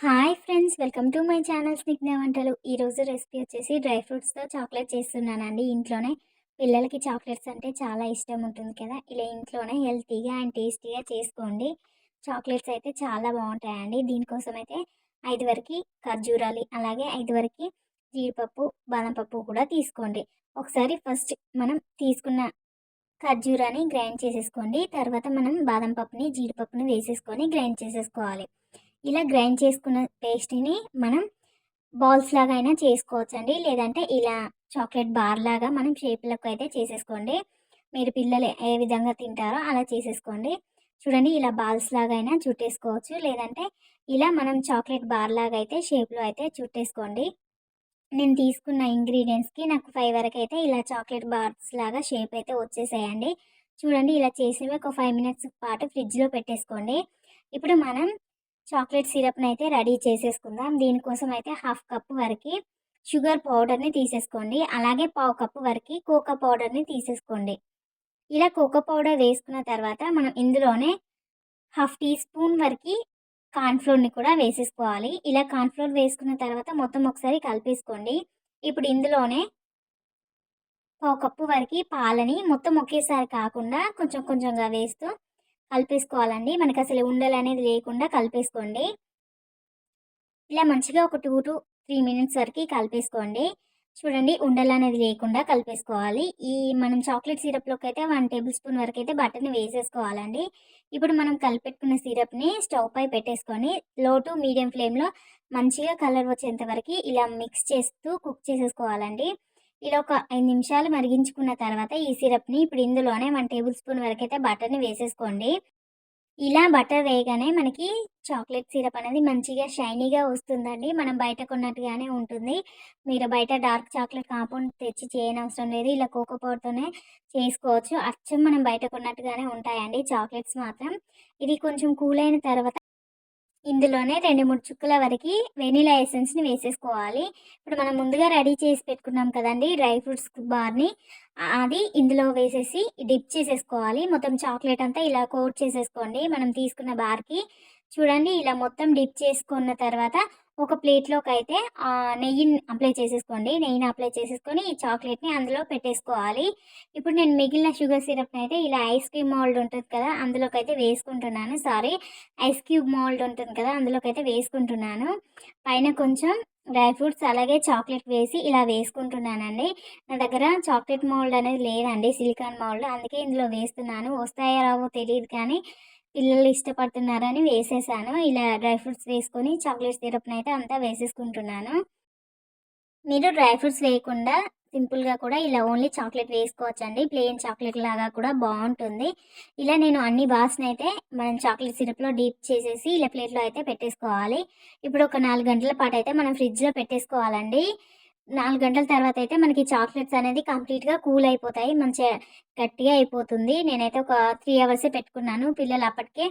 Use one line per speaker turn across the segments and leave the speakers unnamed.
Hi friends welcome to my channel Snigdha Vantalu. ఈరోజు recipe వచ్చేసి dry ఫ్రూట్స్తో chocolate చేస్తున్నానండి. ఇంట్లోనే పిల్లలకి చాక్లెట్స్ అంటే చాలా ఇష్టం ఉంటుంది కదా. ఇలా ఇంట్లోనే హెల్తీగా అండ్ టేస్టీగా చేసుకోండి. చాక్లెట్స్ అయితే చాలా బాగుంటాయండి. దీనికోసం అయితే ఐదు వరకు ఖర్జూరాలు అలాగే ఐదు వరకు జీడిపప్పు బాదం పప్పు కూడా తీసుకోండి. ఒకసారి ఫస్ట్ మనం తీసుకున్న ఖర్జూరాన్ని గ్రైండ్ చేసేసుకోండి. తర్వాత మనం బాదం పప్పుని జీడిపప్పుని వేసేసుకొని గ్రైండ్ చేసేసుకోవాలి. ఇలా గ్రైండ్ చేసుకున్న పేస్ట్ని మనం బాల్స్ లాగా అయినా చేసుకోవచ్చు అండి లేదంటే ఇలా చాక్లెట్ బార్ లాగా మనం షేప్లకు అయితే చేసేసుకోండి. మీరు పిల్లలు ఏ విధంగా తింటారో అలా చేసేసుకోండి. చూడండి ఇలా బాల్స్ లాగా అయినా చుట్టేసుకోవచ్చు. లేదంటే ఇలా మనం చాక్లెట్ బార్ లాగా అయితే షేప్లో అయితే చుట్టేసుకోండి. నేను తీసుకున్న ఇంగ్రీడియంట్స్కి నాకు ఫైవ్ వరకు అయితే ఇలా చాక్లెట్ బార్స్ లాగా షేప్ అయితే వచ్చేసేయండి. చూడండి ఇలా చేసేవి ఒక ఫైవ్ మినిట్స్ పాటు ఫ్రిడ్జ్లో పెట్టేసుకోండి. ఇప్పుడు మనం చాక్లెట్ సిరప్ని అయితే రెడీ చేసేసుకుందాం. దీనికోసం అయితే హాఫ్ కప్ వరకు షుగర్ పౌడర్ని తీసేసుకోండి. అలాగే పావు కప్పు వరకు కోకో పౌడర్ని తీసేసుకోండి. ఇలా కోకో పౌడర్ వేసుకున్న తర్వాత మనం ఇందులోనే హాఫ్ టీ స్పూన్ వరకు కార్న్ఫ్లోర్ని కూడా వేసేసుకోవాలి. ఇలా కార్న్ఫ్లోర్ వేసుకున్న తర్వాత మొత్తం ఒకసారి కలిపేసుకోండి. ఇప్పుడు ఇందులోనే పావు కప్పు వరకు పాలని మొత్తం ఒకేసారి కాకుండా కొంచెం కొంచెంగా వేస్తూ కలిపేసుకోవాలండి. మనకి అసలు ఉండలు అనేది లేకుండా కలిపేసుకోండి. ఇలా మంచిగా ఒక టూ టు త్రీ మినిట్స్ వరకు కలిపేసుకోండి. చూడండి ఉండలు అనేది లేకుండా కలిపేసుకోవాలి. ఈ మనం చాక్లెట్ సిరప్లోకి అయితే వన్ టేబుల్ స్పూన్ వరకు అయితే బటర్ని వేసేసుకోవాలండి. ఇప్పుడు మనం కలిపెట్టుకున్న సిరప్ని స్టవ్ పై పెట్టేసుకొని లో టు మీడియం ఫ్లేమ్లో మంచిగా కలర్ వచ్చేంత వరకు ఇలా మిక్స్ చేస్తూ కుక్ చేసేసుకోవాలండి. ఇలా ఒక ఐదు నిమిషాలు మరిగించుకున్న తర్వాత ఈ సిరప్ని ఇప్పుడు ఇందులోనే వన్ టేబుల్ స్పూన్ వరకు అయితే బటర్ని వేసేసుకోండి. ఇలా బటర్ వేయగానే మనకి చాక్లెట్ సిరప్ అనేది మంచిగా షైనీగా వస్తుందండి. మనం బయట కొన్నట్టుగానే ఉంటుంది. మీరు బయట డార్క్ చాక్లెట్ కాంపౌండ్ తెచ్చి చేయనవసరం లేదు. ఇలా కోకో పౌడర్తోనే చేసుకోవచ్చు. అచ్చం మనం బయట కొన్నట్టుగానే ఉంటాయండి చాక్లెట్స్ మాత్రం. ఇది కొంచెం కూల్ అయిన తర్వాత ఇందులోనే రెండు మూడు చుక్కల వరకు వెనీలా ఎసెన్స్ని వేసేసుకోవాలి. ఇప్పుడు మనం ముందుగా రెడీ చేసి పెట్టుకున్నాం కదండి డ్రై ఫ్రూట్స్ బార్ని. అది ఇందులో వేసేసి డిప్ చేసేసుకోవాలి. మొత్తం చాక్లెట్ అంతా ఇలా కోట్ చేసేసుకోండి. మనం తీసుకున్న బార్కి చూడండి ఇలా మొత్తం డిప్ చేసుకున్న తర్వాత ఒక ప్లేట్లోకి అయితే నెయ్యిని అప్లై చేసేసుకోండి. నెయ్యిని అప్లై చేసేసుకొని ఈ చాక్లెట్ని అందులో పెట్టేసుకోవాలి. ఇప్పుడు నేను మిగిలిన షుగర్ సిరప్ని అయితే ఇలా ఐస్ క్రీమ్ మోల్డ్ ఉంటుంది కదా అందులోకి అయితే వేసుకుంటున్నాను. సారీ ఐస్ క్యూబ్ మోల్డ్ ఉంటుంది కదా అందులోకి అయితే వేసుకుంటున్నాను. పైన కొంచెం డ్రై ఫ్రూట్స్ అలాగే చాక్లెట్ వేసి ఇలా వేసుకుంటున్నానండి. నా దగ్గర చాక్లెట్ మోల్డ్ అనేది లేదండి సిలికాన్ మోల్డ్. అందుకే ఇందులో వేస్తున్నాను. వస్తాయో రావో తెలియదు కానీ పిల్లలు ఇష్టపడుతున్నారని వేసేసాను. ఇలా డ్రై ఫ్రూట్స్ వేసుకొని చాక్లెట్ సిరప్ని అయితే అంతా వేసేసుకుంటున్నాను. మీరు డ్రై ఫ్రూట్స్ వేయకుండా సింపుల్గా కూడా ఇలా ఓన్లీ చాక్లెట్ వేసుకోవచ్చండి. ప్లెయిన్ చాక్లెట్ లాగా కూడా బాగుంటుంది. ఇలా నేను అన్ని బాస్ని అయితే మనం చాక్లెట్ సిరప్లో డీప్ చేసేసి ఇలా ప్లేట్లో అయితే పెట్టేసుకోవాలి. ఇప్పుడు ఒక నాలుగు గంటల పాటు అయితే మనం ఫ్రిడ్జ్లో పెట్టేసుకోవాలండి. నాలుగు గంటల తర్వాత అయితే మనకి చాక్లెట్స్ అనేది కంప్లీట్గా కూల్ అయిపోతాయి మంచిగా గట్టిగా అయిపోతుంది. నేనైతే ఒక త్రీ అవర్సే పెట్టుకున్నాను. పిల్లలు అప్పటికే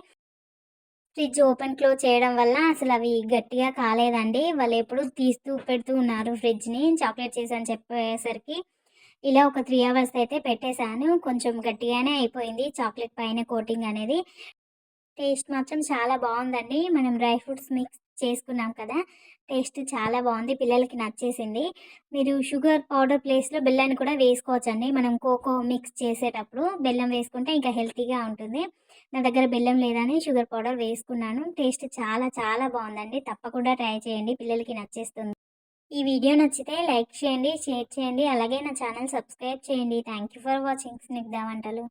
ఫ్రిడ్జ్ ఓపెన్ క్లోజ్ చేయడం వల్ల అసలు అవి గట్టిగా కాలేదండి. వాళ్ళు ఎప్పుడు తీస్తూ పెడుతూ ఉన్నారు ఫ్రిడ్జ్ని చాక్లెట్ చేసాను చెప్పేసరికి. ఇలా ఒక త్రీ అవర్స్ అయితే పెట్టేశాను. కొంచెం గట్టిగానే అయిపోయింది చాక్లెట్ పైన కోటింగ్ అనేది. టేస్ట్ మాత్రం చాలా బాగుందండి. మనం డ్రై ఫ్రూట్స్ మిక్స్ చేసుకున్నాం కదా. టేస్ట్ చాలా బాగుంది. పిల్లలకి నచ్చేసింది. మీరు షుగర్ పౌడర్ ప్లేస్లో బెల్లాన్ని కూడా వేసుకోవచ్చండి. మనం కోకో మిక్స్ చేసేటప్పుడు బెల్లం వేసుకుంటే ఇంకా హెల్తీగా ఉంటుంది. నా దగ్గర బెల్లం లేదని షుగర్ పౌడర్ వేసుకున్నాను. టేస్ట్ చాలా చాలా బాగుందండి. తప్పకుండా ట్రై చేయండి. పిల్లలకి నచ్చేస్తుంది. ఈ వీడియో నచ్చితే లైక్ చేయండి షేర్ చేయండి. అలాగే నా ఛానల్ సబ్స్క్రైబ్ చేయండి. Thank you for watching. Snigdha Vantalu.